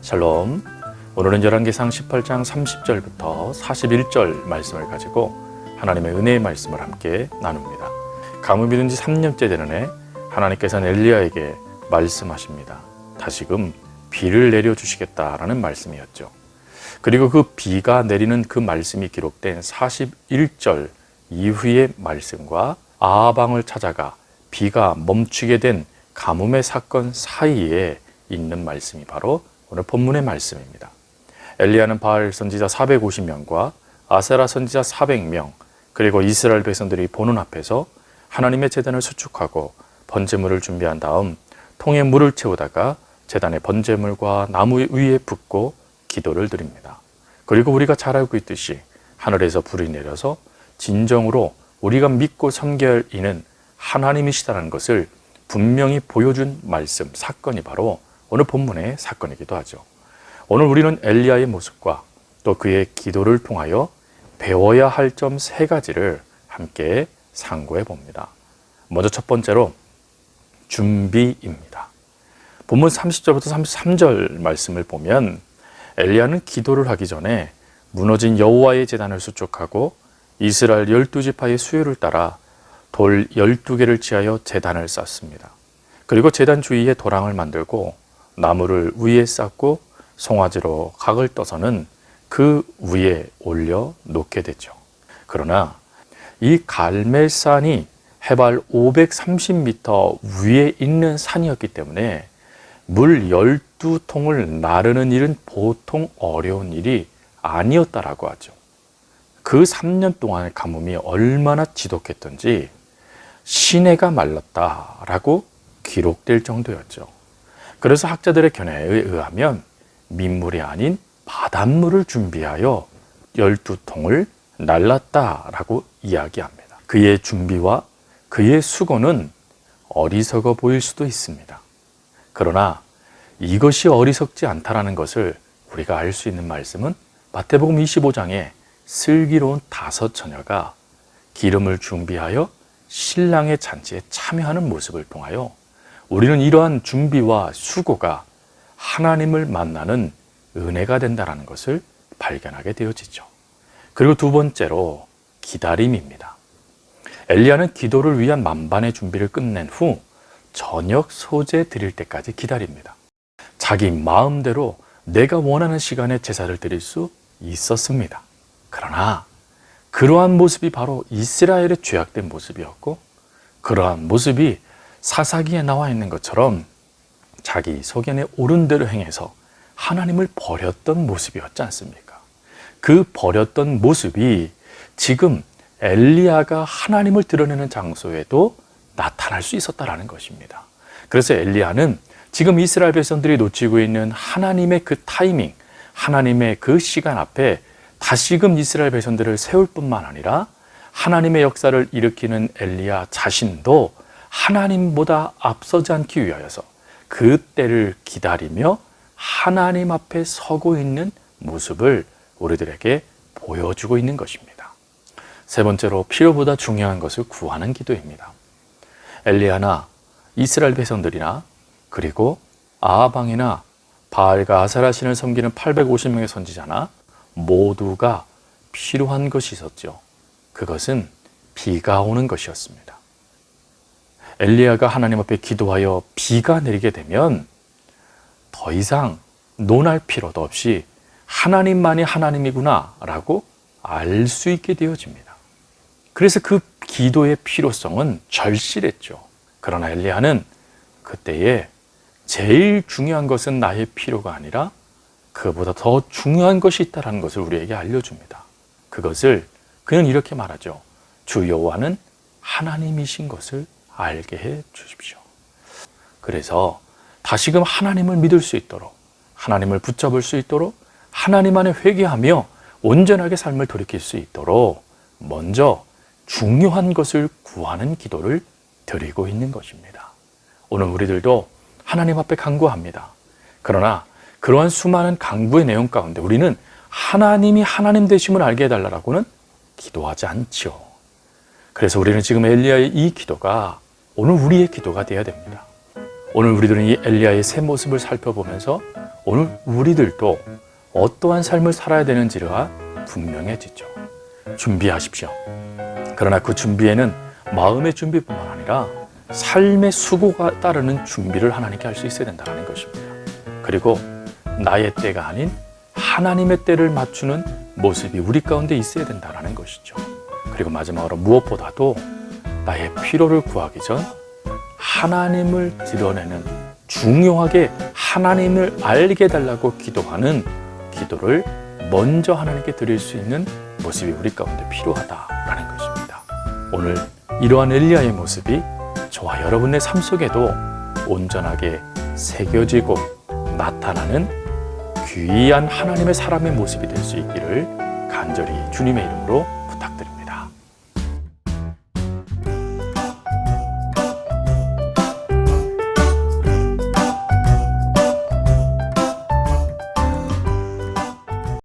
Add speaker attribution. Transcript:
Speaker 1: 샬롬. 오늘은 열왕기상 18장 30절부터 41절 말씀을 가지고 하나님의 은혜의 말씀을 함께 나눕니다. 가뭄이 든지 3년째 되는 해 하나님께서는 엘리야에게 말씀하십니다. 다시금 비를 내려 주시겠다라는 말씀이었죠. 그리고 그 비가 내리는 그 말씀이 기록된 41절 이후의 말씀과 아방을 찾아가 비가 멈추게 된 가뭄의 사건 사이에 있는 말씀이 바로 오늘 본문의 말씀입니다. 엘리야는 바알 선지자 450명과 아세라 선지자 400명 그리고 이스라엘 백성들이 보는 앞에서 하나님의 재단을 수축하고 번제물을 준비한 다음 통에 물을 채우다가 재단의 번제물과 나무 위에 붓고 기도를 드립니다. 그리고 우리가 잘 알고 있듯이 하늘에서 불이 내려서 진정으로 우리가 믿고 할 이는 하나님이시다는 것을 분명히 보여준 말씀, 사건이 바로 오늘 본문의 사건이기도 하죠. 오늘 우리는 엘리야의 모습과 또 그의 기도를 통하여 배워야 할 점 세 가지를 함께 상고해 봅니다. 먼저 첫 번째로 준비입니다. 본문 30절부터 33절 말씀을 보면 엘리야는 기도를 하기 전에 무너진 여호와의 제단을 수축하고 이스라엘 12지파의 수요를 따라 돌 12개를 지하여 제단을 쌓습니다. 그리고 제단 주위에 도랑을 만들고 나무를 위에 쌓고 송아지로 각을 떠서는 그 위에 올려 놓게 되죠. 그러나 이 갈멜산이 해발 530m 위에 있는 산이었기 때문에 물 12통을 나르는 일은 보통 어려운 일이 아니었다라고 하죠. 그 3년 동안의 가뭄이 얼마나 지독했던지 시내가 말랐다라고 기록될 정도였죠. 그래서 학자들의 견해에 의하면 민물이 아닌 바닷물을 준비하여 12통을 날랐다라고 이야기합니다. 그의 준비와 그의 수고는 어리석어 보일 수도 있습니다. 그러나 이것이 어리석지 않다라는 것을 우리가 알 수 있는 말씀은 마태복음 25장에 슬기로운 다섯 처녀가 기름을 준비하여 신랑의 잔치에 참여하는 모습을 통하여 우리는 이러한 준비와 수고가 하나님을 만나는 은혜가 된다는 것을 발견하게 되어지죠. 그리고 두 번째로 기다림입니다. 엘리야는 기도를 위한 만반의 준비를 끝낸 후 저녁 소재 드릴 때까지 기다립니다. 자기 마음대로 내가 원하는 시간에 제사를 드릴 수 있었습니다. 그러나 그러한 모습이 바로 이스라엘의 죄악된 모습이었고 그러한 모습이 사사기에 나와 있는 것처럼 자기 소견에 옳은 대로 행해서 하나님을 버렸던 모습이었지 않습니까? 그 버렸던 모습이 지금 엘리야가 하나님을 드러내는 장소에도 나타날 수 있었다라는 것입니다. 그래서 엘리야는 지금 이스라엘 백성들이 놓치고 있는 하나님의 그 타이밍, 하나님의 그 시간 앞에 다시금 이스라엘 백성들을 세울 뿐만 아니라 하나님의 역사를 일으키는 엘리야 자신도 하나님보다 앞서지 않기 위하여서 그 때를 기다리며 하나님 앞에 서고 있는 모습을 우리들에게 보여주고 있는 것입니다. 세 번째로 필요보다 중요한 것을 구하는 기도입니다. 엘리야나 이스라엘 백성들이나 그리고 아방이나 바알과 아사라 신을 섬기는 850명의 선지자나 모두가 필요한 것이 있었죠. 그것은 비가 오는 것이었습니다. 엘리야가 하나님 앞에 기도하여 비가 내리게 되면 더 이상 논할 필요도 없이 하나님만이 하나님이구나라고 알 수 있게 되어집니다. 그래서 그 기도의 필요성은 절실했죠. 그러나 엘리야는 그때에 제일 중요한 것은 나의 필요가 아니라 그보다 더 중요한 것이 있다는 것을 우리에게 알려줍니다. 그것을 그는 이렇게 말하죠. 주 여호와는 하나님이신 것을 알게 해 주십시오. 그래서 다시금 하나님을 믿을 수 있도록 하나님을 붙잡을 수 있도록 하나님 안에 회개하며 온전하게 삶을 돌이킬 수 있도록 먼저 중요한 것을 구하는 기도를 드리고 있는 것입니다. 오늘 우리들도 하나님 앞에 간구합니다. 그러나 그러한 수많은 강구의 내용 가운데 우리는 하나님이 하나님 되심을 알게 해달라고는 기도하지 않죠. 그래서 우리는 지금 엘리야의 이 기도가 오늘 우리의 기도가 되어야 됩니다. 오늘 우리들은 이 엘리야의 새 모습을 살펴보면서 오늘 우리들도 어떠한 삶을 살아야 되는지가 분명해지죠. 준비하십시오. 그러나 그 준비에는 마음의 준비뿐만 아니라 삶의 수고가 따르는 준비를 하나님께 할 수 있어야 된다는 것입니다. 그리고 나의 때가 아닌 하나님의 때를 맞추는 모습이 우리 가운데 있어야 된다는 것이죠. 그리고 마지막으로 무엇보다도 나의 필요를 구하기 전 하나님을 드러내는 중요하게 하나님을 알게 해달라고 기도하는 기도를 먼저 하나님께 드릴 수 있는 모습이 우리 가운데 필요하다라는 것입니다. 오늘 이러한 엘리야의 모습이 저와 여러분의 삶 속에도 온전하게 새겨지고 나타나는 귀한 하나님의 사람의 모습이 될 수 있기를 간절히 주님의 이름으로